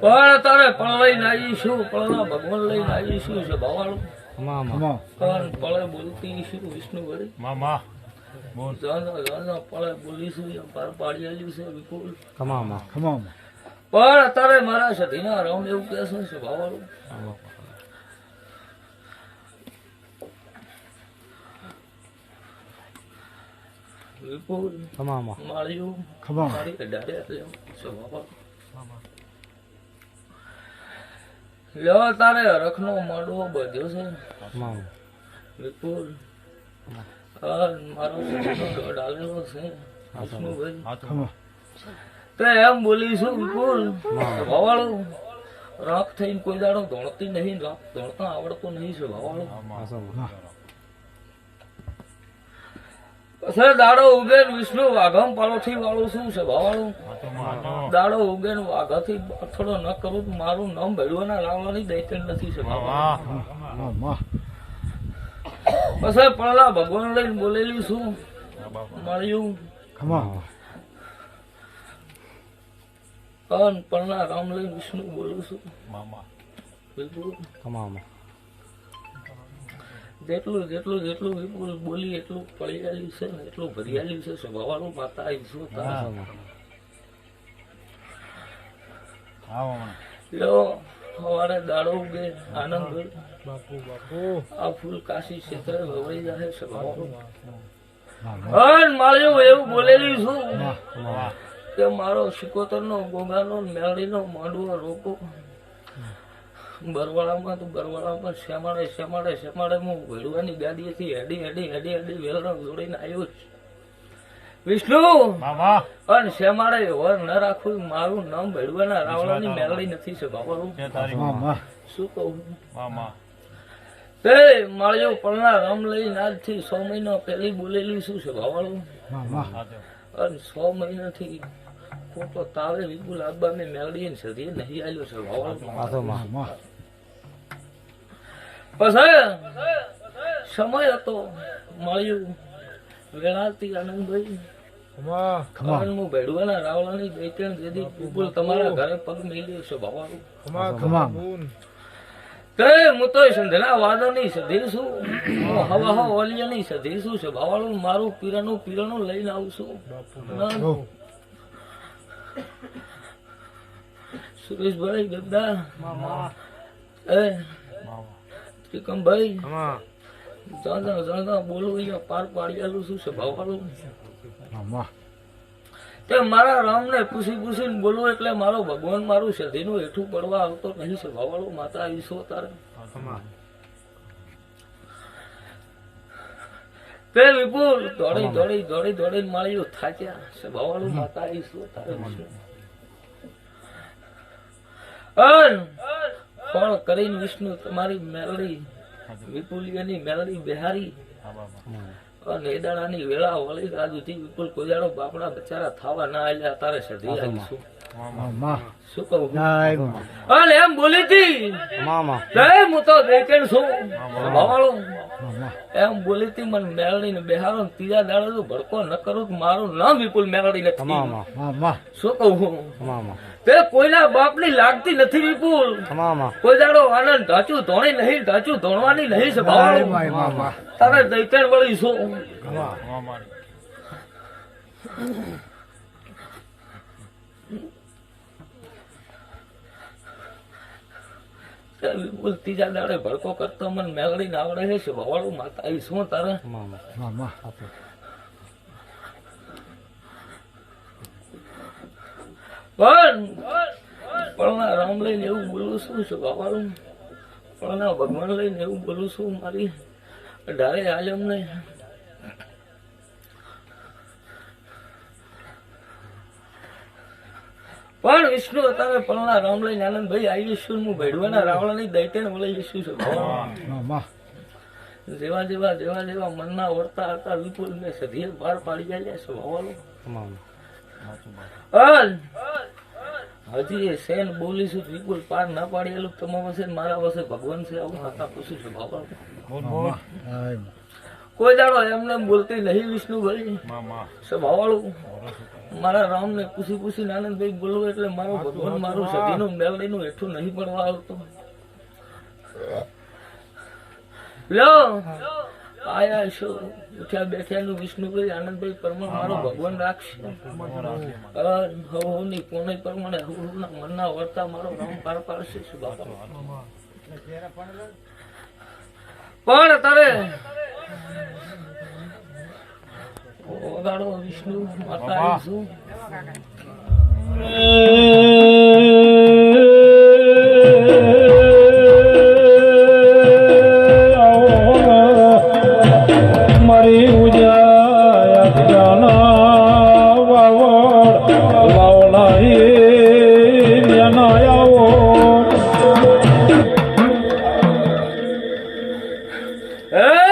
પણ તારે પણ લઈને આવીશું પળના ભગવાન લઈને સ્વભાવ વાળું પણ પળે બોલતી વિષ્ણુ વળી મામા પળે બોલીશું પાર પાડી આવ્યું છે, વિપુલ. ખમામાં પણ અત્યારે મારા સધીના રામ એવું કે છે સ્વભાવવાળું. લ્યો તારે હરખનો માંડવો બધ્યો છે. વિપુલ આ મારો દોઢ છે. વિષ્ણુભાઈ. તો એમ બોલીશું વિપુલ સ્વભાવવાળું રાખ થઈને કોઈ દાડો દોડતી નહીં રાખ દોડતા આવડતો નહીં સ્વભાવવાળું સર. દાડો ઉગે વિષ્ણુ વાઘમ પાલોથી વાળું શું છે ભાવાળું દાડો ઉગે વાઘાથી અથડો ન કરું તો મારું નામ ભેડવાના લાવવાની દૈતન નથી છે પછી પડલા ભગવાન લઈને બોલેલી શું? મળ્યું. અન પળના રામ લઈને વિષ્ણુ બોલું છું. મામા. બિલકુલ મામા જેટલું જેટલું જેટલું વિપુલ બોલી એટલું પડી છે ને એટલું ભરી છે સ્વભાવવાનું માતા આવી શું તારા લ્યો સવારે દાડો ઉગે આનંદ આ ફૂલ કાશી ક્ષેત્રે વવાઈ જાય સ્વભાવવાળું હન માળ્યું એવું બોલેલી છું. કે મારો સિકોતર નો ગોગાનો મેળીનો માંડવો રોકો બરવાળામાં તો બરવાળામાં શેમાડે શેમાડે શેમાડે હું ભેડવાની ગાડીએથી હેડી હેડી હેડી હેડી વેલણ જોડીને આવ્યો છું વિષ્ણુ! મામા! અને શેમાડે વર ન રાખવું મારું નામ ભેડવાના રાવણાની મેળડી નથી મામા. શું કહું? મામા. તે માળિયો પલના રામ લઈને આજથી સો મહિના પહેલી બોલેલી શું છે ભાવાળું અને સો મહિનાથી ખોટો તાવે વિપુલ આબા મેં મેળડી સધી નહીં આલ્યો છે આસોમાં પછી સમય હતો મળ્યું. વેળાતી આનંદભાઈ અને ભેડવાના રાવણાની બે ત્રણ જેદી વિપુલ તમારા ઘરે પગ મેલ્યો છે બાવાળું તે હું તો સંધના વાદો ની સધી છું. હવા હવા ઓલિયા ની છું. છે ભાવાળું મારું પીરાનું પીરાનું લઈને આવું છું. ના. સુરેશભાઈ ગદ્દા એ ત્રિકમભાઈ. જાણતા જાણતા બોલો અહીંયા પાર પાડી શું છું ભાવાળું? તે મારા રામને પૂછી પૂછીને બોલવું એટલે મારો ભગવાન મારું સધીનું હેઠું પડવા આવતો નહીં છે ભાવાળો માતા ઈશો તારે. તે વિપુલ દોડી દોડી દોડી દોડીને મળી થાક્યા છે ભાવાળું માતા આવીશું તારે ફળ કરીને વિષ્ણુ તમારી મેલડી વિપુલિયાની મેલડી બિહારી? અને એદાડાની વેળા વળી રાજુથી વિપુલ કોજાડો બાપડા બચારા થાવા ના આલ્યા તારે સધી આવીશું એમ. બોલી હતી હું તો દેખેણ છું. ભાવાળો એમ બોલી હતી મને મેળડી ને બેહારો ને ત્રીજા દાડે જો ભડકો ન કરું મારું નામ વિપુલ મેળડી ખમામાં શું કહું? તે કોઈના બાપની લાગતી નથી વિપુલ. કોઈ દાડો આનંદ ઢાચું ધોણી નહીં ઢાચું ધોણવાની નહીં છે તારે દૈતણ વળી શું મામા ત્રીજા દાડે ભડકો કરતો મને મેળડી ને છે ભાવાળું માતા આવી શું તારે? પણ પણ રામ લઈને એવું બોલું છું છે બાબાનું પણ ભગવાન લઈને એવું બોલું છું મારી ઢારે આલમ ને પણ વિષ્ણુ તમે પલના રામ લઈને આનંદભાઈ આવીશું હું ભેડવાના રાવણાની દૈત્યને વળી જઈશું છું. ભગવાન જેવા જેવા જેવા જેવા મનના વર્તા હતા વિપુલ મેં સધીએ પાર પાડી જાય છે ભવાનો હજી એ શેન બોલીશું વિપુલ પાર ના પાડેલું તમારા પાસે મારા પાસે ભગવાન છે આવું હતા પૂછું છું ભાવ બોલ બોલ. આય કોઈ દાડો એમને એમ બોલતી નહીં વિષ્ણુભાઈ. સ્વભાવવાળું મારા રામને પૂછી પૂછીને આનંદભાઈ બોલવું એટલે મારો ભગવાન મારું સદીનું મેલડીનું હેઠું નહીં પડવા આવતું. લો. આયા છો. ઉઠ્યા બેઠ્યાનું વિષ્ણુભાઈ આનંદભાઈ પરમાણ મારો ભગવાન રાખશે. હવની કોને પ્રમાણે હવના મનના વર્તા મારો રામ પાર પાડશે. શું બાપા. પણ તારે ઓગાડો વિષ્ણુ માતા આવીશું મારી ઉજાય જ્ઞાના વાવડ વાવલા એ જ્ઞાના આવો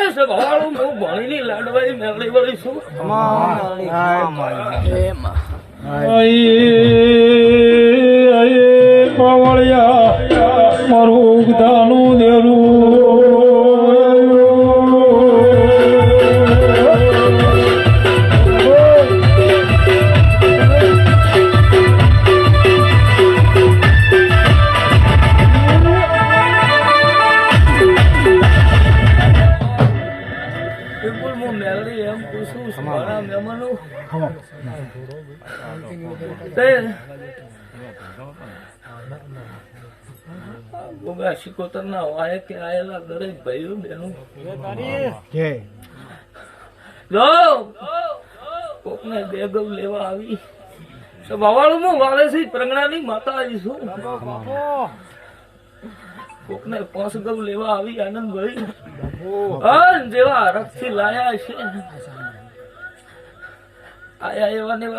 ભણીની લાડવાઈ મેળવી વળી છું પાવળિયા મારું ગોગા શિકોતરના વાય કે આયેલા દરેક ભાઈઓ બહેનો જય જો કોકને બે ગૌ લેવા આવી તો ભવાળું હું વાલે છે પ્રજ્ઞાની માતા આવી છું કોકને પાંચ ગૌ લેવા આવી આનંદભાઈ અન જેવા રથથી લાયા છે આયા એવા ને એવા